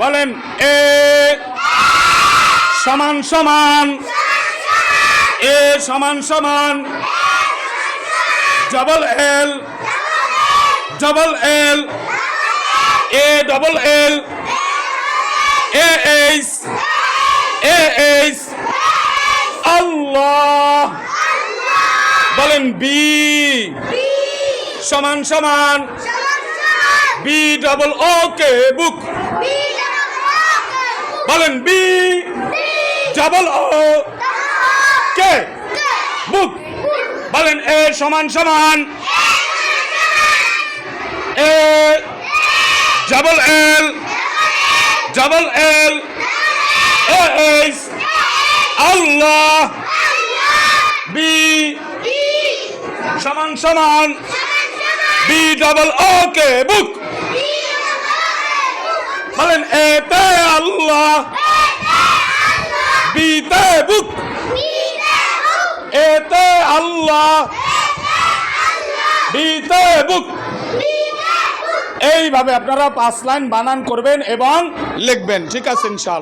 বলেন এ সমান সমান, এ সমান সমান double L double L A double L A H A H আল্লাহ, বলেন বি সমান সমান বি ডবল ওকে বুক বলেন বি। ডবল ও কে? বুক বলেন এ সমান সমান। A. Double L. Double L. A H. Allah. B. সমান সমান। বি ডবল ওকে বুক বলেন, এতে আল্লাহ। বিতে বুক। এতে আল্লাহ। বিতে বুক। এইভাবে আপনারা পাঁচ লাইন বানান করবেন এবং লিখবেন। ঠিক আছে, ইনশাআল্লাহ।